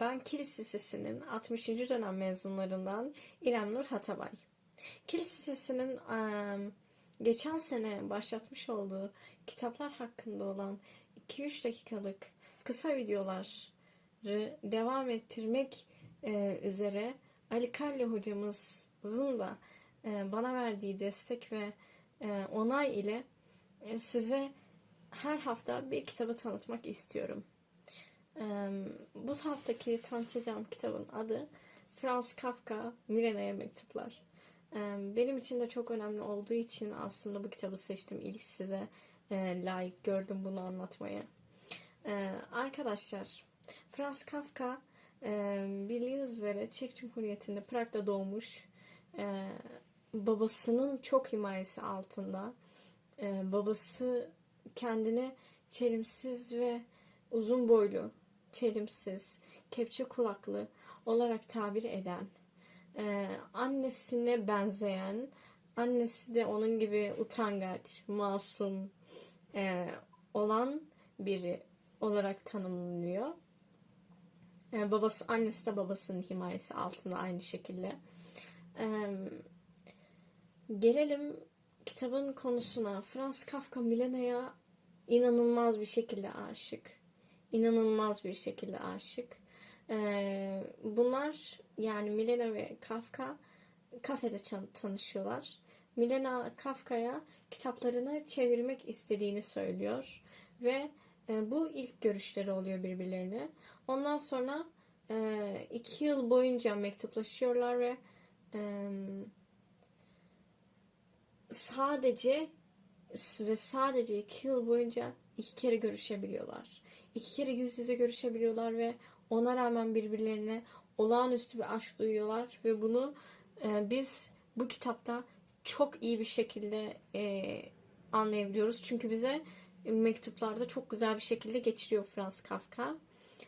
Ben Kilis Lisesi'nin 60. dönem mezunlarından İrem Nur Hatabay. Kilis Lisesi'nin geçen sene başlatmış olduğu kitaplar hakkında olan 2-3 dakikalık kısa videoları devam ettirmek üzere Ali Kalli hocamızın da bana verdiği destek ve onay ile size her hafta bir kitabı tanıtmak istiyorum. Bu haftaki tanıtacağım kitabın adı Franz Kafka Milena'ya Mektuplar. Benim için de çok önemli olduğu için aslında bu kitabı seçtim. İlk size e, layık gördüm bunu anlatmaya. E, arkadaşlar, Franz Kafka e, bildiğiniz üzere Çek Cumhuriyeti'nde Prag'da doğmuş. E, babasının çok himayesi altında. Babası kendine çelimsiz ve uzun boylu, çelimsiz, kepçe kulaklı olarak tabir eden, e, annesine benzeyen, annesi de onun gibi utangaç, masum e, olan biri olarak tanımlanıyor. E, babası, annesi de babasının himayesi altında aynı şekilde. E, gelelim kitabın konusuna. Franz Kafka Milena'ya inanılmaz bir şekilde aşık. İnanılmaz bir şekilde aşık. E, bunlar yani Milena ve Kafka kafede tanışıyorlar. Milena Kafka'ya kitaplarını çevirmek istediğini söylüyor ve e, bu ilk görüşleri oluyor birbirlerine. Ondan sonra e, iki yıl boyunca mektuplaşıyorlar ve e, sadece ve sadece iki yıl boyunca iki kere görüşebiliyorlar. İki kere yüz yüze görüşebiliyorlar ve ona rağmen birbirlerine olağanüstü bir aşk duyuyorlar ve bunu e, biz bu kitapta çok iyi bir şekilde e, anlayabiliyoruz. Çünkü bize mektuplarda çok güzel bir şekilde geçiriyor Franz Kafka.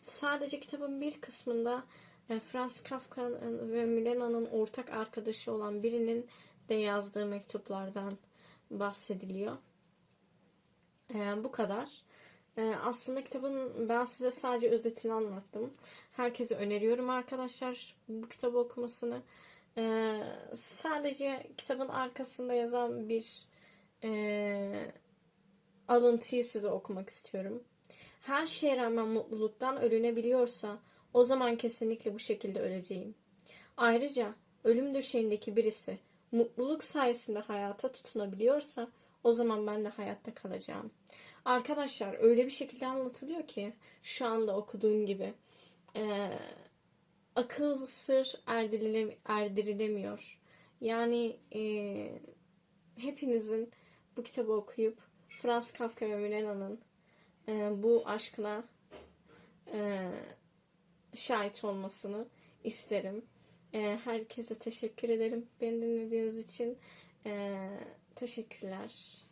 Sadece kitabın bir kısmında e, Franz Kafka ve Milena'nın ortak arkadaşı olan birinin de yazdığı mektuplardan bahsediliyor. E, bu kadar. E, aslında kitabın ben size sadece özetini anlattım. Herkese öneriyorum arkadaşlar bu kitabı okumasını. E, sadece kitabın arkasında yazan bir e, alıntıyı size okumak istiyorum. Her şeye rağmen mutluluktan ölünebiliyorsa o zaman kesinlikle bu şekilde öleceğim. Ayrıca ölüm döşeğindeki birisi mutluluk sayesinde hayata tutunabiliyorsa o zaman ben de hayatta kalacağım. Arkadaşlar öyle bir şekilde anlatılıyor ki şu anda okuduğum gibi e, akıl sır erdirile, erdirilemiyor. Yani e, hepinizin bu kitabı okuyup Franz Kafka ve Milena'nın e, bu aşkına e, şahit olmasını isterim. E, herkese teşekkür ederim. Beni dinlediğiniz için e, teşekkürler.